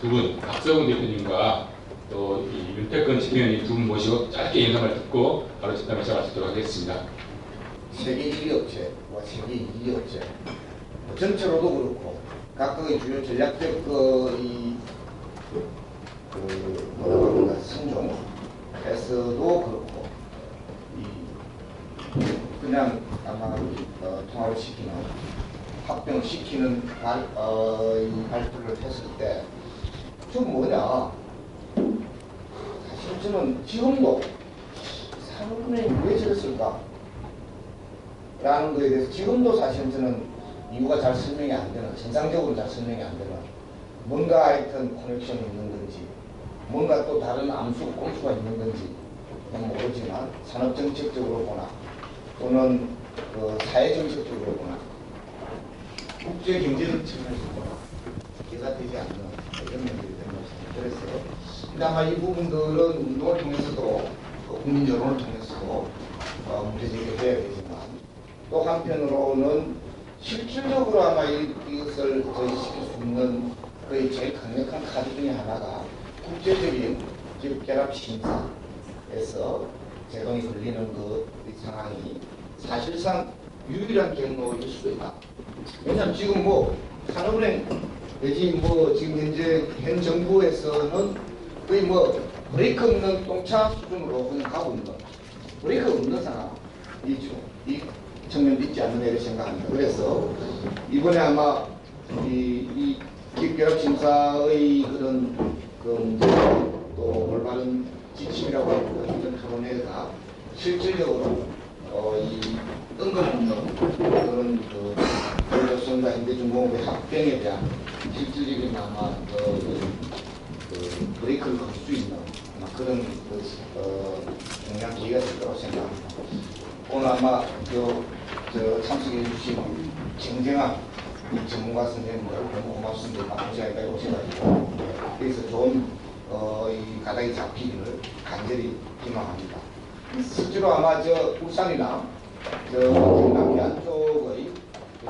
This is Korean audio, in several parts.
두 분, 박서훈 대표님과 또이 윤태권 시민님 두분 모시고 짧게 인사말 듣고 바로 집담을 시작하도록 하겠습니다. 세계 1위 업체와 세계 2위 업체 뭐 전체로도 그렇고 각각의 주요 전략적 그이 그 뭐라고 합니까 선종에서도 그렇고 이 그냥 아마 어, 통합을 시키는 합병시키는 발, 어, 이 발표를 했을 때 저 뭐냐? 사실 저는 지금도 산업은행이 왜 저랬을까 라는 거에 대해서 지금도 사실 저는 이유가 잘 설명이 안 되는, 정상적으로 잘 설명이 안 되는, 뭔가 하여튼 커넥션이 있는 건지, 뭔가 또 다른 암수, 꼼수가 있는 건지, 모르지만 산업정책적으로 보나, 또는 그 사회정책적으로 보나, 측면에서 보나, 이해가 되지 않는 이런 면들이 되는 것입니다. 그래서, 근데 아마 이 부분들은 운동을 통해서도, 또 국민 여론을 통해서도 어, 문제 제기돼야 되지만, 또 한편으로는 실질적으로 아마 이, 이것을 저지시킬 수 있는 거의 제일 강력한 카드 중에 하나가 국제적인 즉 결합 심사에서 제동이 걸리는 그 상황이 사실상 유일한 경로일 수도 있다. 왜냐하면 지금 뭐 산업은행 내지 뭐 지금 현재 현 정부에서는 거의 뭐 브레이크 없는 똥차 수준으로 그냥 가고 있는 거예요. 브레이크 없는 상황이죠. 이 측면도 있지 않느냐 이렇게 생각합니다. 그래서 이번에 아마 이, 이 기획결합 심사의 그런 그 문제와 또 올바른 지침이라고 하고 이런 토론회가 실질적으로 어, 이 뜬금없는 그런 그 전력선과 현대중공업의 합병에 대한 실질적인 아마 그, 그, 그 브레이크를 걸 수 있는 그런 그, 어, 중요한 기회가 될 거라고 생각합니다. 오늘 아마 저, 저 참석해 주신 쟁쟁한 이 전문가 선생님들 너무 고맙습니다. 바쁜 시간까지 오셔가지고 그래서 좋은 어, 이 가닥이 잡히기를 간절히 희망합니다. 실제로 아마 저 울산이나 저 안쪽의 그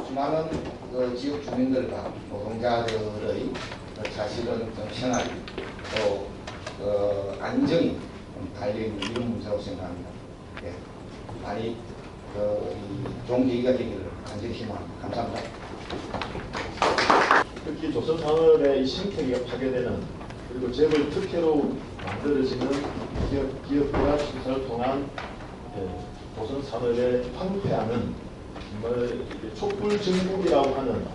수많은 그 지역 주민들과 노동자들의 그 사실은 좀 생활 또 어, 안정이 좀 달린 이런 문제라고 생각합니다. 예. 많이 그, 이 좋은 계기가 되기를 간절히 희망합니다. 감사합니다. 특히 조선 산업의 이 생태계가 파괴되는 그리고 재벌 특혜로 만들어지는 기업 기업과 심사를 통한 예, 조선 산업의 황폐하는 정말 촛불 정국이라고 하는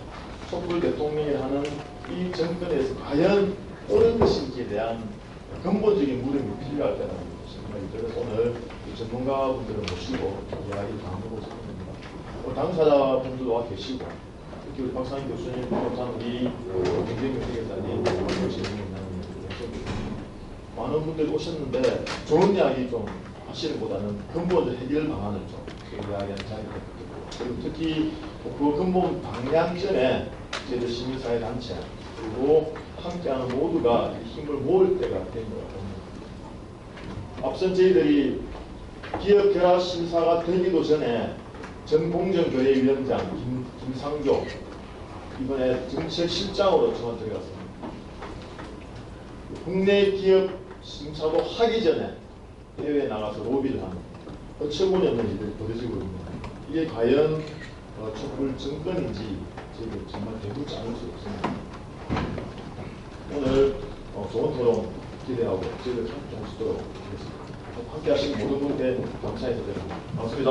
촛불 대통령이 하는 이 정권에서 과연 옳은 것인지에 대한 근본적인 물음이 필요할 때라는 생각이 들어서 오늘 이 전문가분들을 모시고 이야기 나누고 싶습니다. 오늘 당사자분들도 와 계시고 특히 우리 박상희 교수님, 박상희 우리 경제경제계사님 오시는 많은 분들이 오셨는데 좋은 이야기 좀 하시는 보다는 근본적 해결 방안을 좀 이야기하는 자리가 그리고 특히 그 근본 방향전에 저희들 시민사회 단체 그리고 함께하는 모두가 힘을 모을 때가 된것 같습니다. 앞선 저희들이 기업 결합 심사가 되기도 전에 전공정 교회 위원장 김, 김상조 이번에 정책 실장으로 전화 들어갔습니다. 국내 기업 심사도 하기 전에 해외에 나가서 로비를 하는 어처구니 없는 일들이 벌어지고 있습니다. 이게 과연 어, 촛불 정권인지 저희들 정말 대부지 않을 수 없습니다. 오늘 어, 좋은 토론 기대하고 저희들 함께 할수 있도록 하겠습니다. 함께 하신 모든 분께 감사해드립니다. 반갑습니다.